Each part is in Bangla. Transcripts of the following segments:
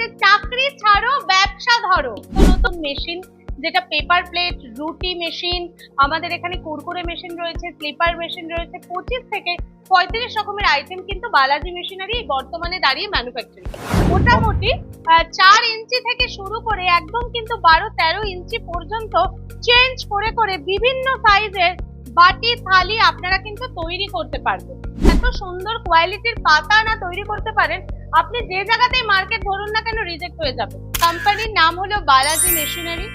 যে চাকরি ছাড়ো, ব্যবসা ধরো। নতুন মেশিন যেটা পেপার প্লেট রুটি মেশিন আমাদের এখানে কুরকুরে মেশিন রয়েছে স্লিপার মেশিন রয়েছে, পঁচিশ থেকে পঁয়ত্রিশ রকমের আইটেম কিন্তু বালাজি মেশিনারি বর্তমানে দাঁড়িয়ে ম্যানুফ্যাকচারিং মোটামুটি চার ইঞ্চি থেকে শুরু করে একদম কিন্তু বারো তেরো ইঞ্চি পর্যন্ত চেঞ্জ করে করে বিভিন্ন সাইজের বাটি, থালি আপনারা কিন্তু তৈরি করতে পারবেন। এত সুন্দর কোয়ালিটির পাতা না তৈরি করতে পারেন আপনি যে জায়গাতেই মার্কেট ধরুন না কেন রিজেক্ট হয়ে যাবে কোম্পানির নাম হলো বালাজি মেশিনারি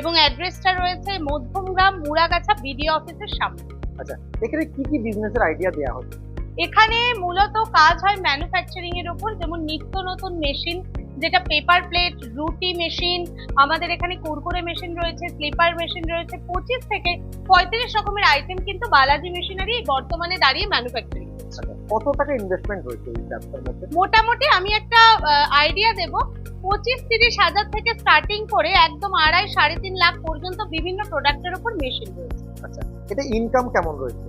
এবং অ্যাড্রেসটা রয়েছে মধ্যমগ্রাম মুড়াগাছা বিডিও অফিসের সামনে। আচ্ছা এখানে কি কি বিজনেসের আইডিয়া দেওয়া হচ্ছে এখানে মূলত কাজ হয় ম্যানুফ্যাকচারিং এর উপর যেমন নিত্য নতুন মেশিন যেটা পেপার প্লেট রুটি মেশিন আমাদের এখানে কুরকুরে মেশিন রয়েছে স্লিপার মেশিন রয়েছে পঁচিশ থেকে পঁয়ত্রিশ রকমের আইটেম কিন্তু বালাজি মেশিনারি বর্তমানে দাঁড়িয়ে ম্যানুফ্যাকচারিং আচ্ছা কত টাকা ইনভেস্টমেন্ট এই ব্যবসার মধ্যে? মোটামুটি আমি একটা আইডিয়া দেব। পঁচিশ তিরিশ হাজার থেকে স্টার্টিং করে একদম আড়াই সাড়ে তিন লাখ পর্যন্ত বিভিন্ন প্রোডাক্টের উপর মেশিন রয়েছে। আচ্ছা এটা ইনকাম কেমন রয়েছে?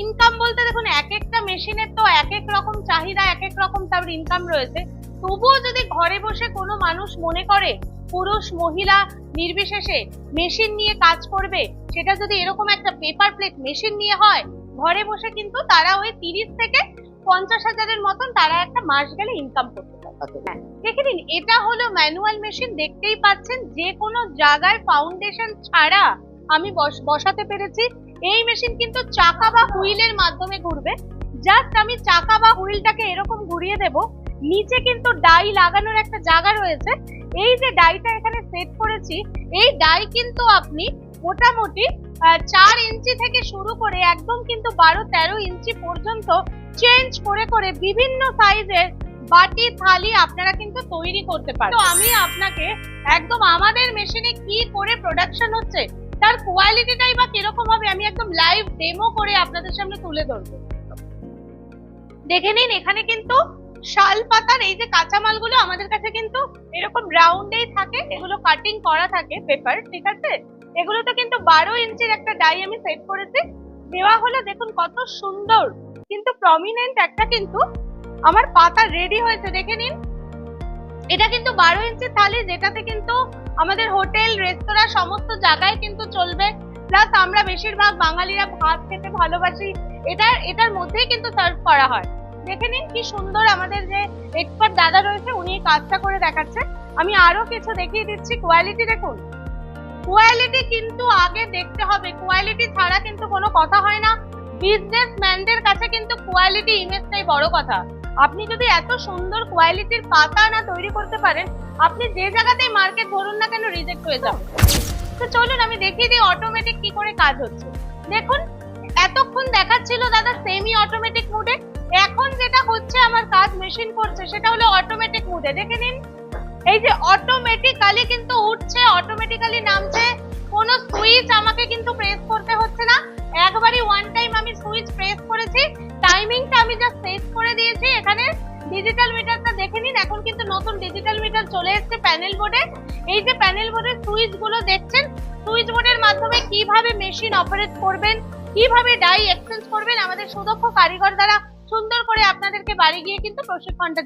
ইনকাম বলতে দেখুন এক একটা মেশিনের তো এক এক রকম চাহিদা এক এক রকম তার ইনকাম রয়েছে। তবুও যদি ঘরে বসে কোনো মানুষ মনে করে পুরুষ মহিলা নির্বিশেষে মেশিন নিয়ে কাজ করবে সেটা যদি এরকম একটা পেপার প্লেট মেশিন নিয়ে হয় ঘরে বসে কিন্তু তারা ওই তিরিশ থেকে পঞ্চাশ হাজারের মতন তারা একটা মাস গেলে ইনকাম করতে পারে। আচ্ছা। দেখে নিন এটা হলো ম্যানুয়াল মেশিন দেখতেই পাচ্ছেন যে কোনো জায়গায় ফাউন্ডেশন ছাড়া আমি বস- বসাতে পেরেছি। এই মেশিন কিন্তু চাকা বা হুইলের মাধ্যমে ঘুরবে। জাস্ট আমি চাকা বা হুইলটাকে এরকম ঘুরিয়ে দেব। নিচে কিন্তু ডাই লাগানোর একটা জায়গা রয়েছে। এই যে ডাইটা এখানে সেট করেছি এই ডাই কিন্তু আপনি মোটামুটি চার ইঞ্চি থেকে শুরু করে একদম কিন্তু বারো তেরো ইঞ্চি পর্যন্ত চেঞ্জ করে করে বিভিন্ন সাইজের বাটি, থালি আপনারা কিন্তু তৈরি করতে পারেন তো আমি আপনাকে একদম আমাদের মেশিনে কি করে প্রোডাকশন হচ্ছে, তার কোয়ালিটিটাই বা কীরকম হবে আমি একদম লাইভ ডেমো করে আপনাদের সামনে তুলে ধরবো। দেখে নিন, এখানে কিন্তু শাল পাতার এই যে কাঁচামালগুলো আমাদের কাছে কিন্তু এরকম রাউন্ডেই থাকে, এগুলো কাটিং করা থাকে পেপার ঠিক আছে? এগুলোতে কিন্তু বারো ইঞ্চির একটা ডাই আমি সেট করেছি। দেওয়া হলো দেখুন কত সুন্দর, কিন্তু প্রমিনেন্ট একটা কিন্তু আমার পাতা রেডি হয়েছে, দেখে নিন। এটা কিন্তু বারো ইঞ্চি থালি, যেটাতে কিন্তু আমাদের হোটেল, রেস্তোরাঁ, সমস্ত জায়গায় কিন্তু চলবে। প্লাস আমরা বেশিরভাগ বাঙালিরা ভাত খেতে ভালোবাসি। এটা, এটার মধ্যেই কিন্তু সার্ভ করা হয়। দেখে নিন কি সুন্দর আমাদের যে এক্সপার্ট দাদা রয়েছে, উনি কাজটা করে দেখাচ্ছে। আমি আরও কিছু দেখিয়ে দিচ্ছি কোয়ালিটি দেখুন। কোয়ালিটি কিন্তু আগে দেখতে হবে। কোয়ালিটি ছাড়া কিন্তু কোনো কথা হয় না। বিজনেসম্যানদের কাছে কিন্তু কোয়ালিটি ইমেজটাই বড় কথা। আপনি যদি এত সুন্দর কোয়ালিটির পাতা না তৈরি করতে পারেন, আপনি যে জায়গাতেই মার্কেট ধরুন না কেন রিজেক্ট হয়ে যাবে তো চলুন, আমি দেখিয়ে দিই অটোমেটিক কি করে কাজ হচ্ছে। দেখুন, এতক্ষণ দেখাচ্ছিল দাদা সেমি অটোমেটিক মোডে এখন যেটা হচ্ছে, আমার কাজ মেশিন করছে, সেটা হলো অটোমেটিক মোডে দেখে নিন। এই যে অটোমেটিক্যালি কিন্তু উঠছে অটোমেটিক্যালি নামছে, কোনো সুইচ আমাকে কিন্তু প্রেস করতে হচ্ছে না। একবারই ওয়ান টাইম আমি সুইচ প্রেস করেছি। টাইমিংটা আমি জাস্ট সেট করে দিয়েছি। এখানে ডিজিটাল মিটারটা দেখে নিন। এখন কিন্তু নতুন ডিজিটাল মিটার চলে এসেছে প্যানেল বোর্ডে এই যে প্যানেল বোর্ডের সুইচগুলো দেখছেন? সুইচ বোর্ডের মাধ্যমে কীভাবে মেশিন অপারেট করবেন? কীভাবে ডাই এক্সচেঞ্জ করবেন? আমাদের সুদক্ষ কারিগর দ্বারা সুন্দর করে আপনাদেরকে বাড়ি গিয়ে কিন্তু প্রশিক্ষণটা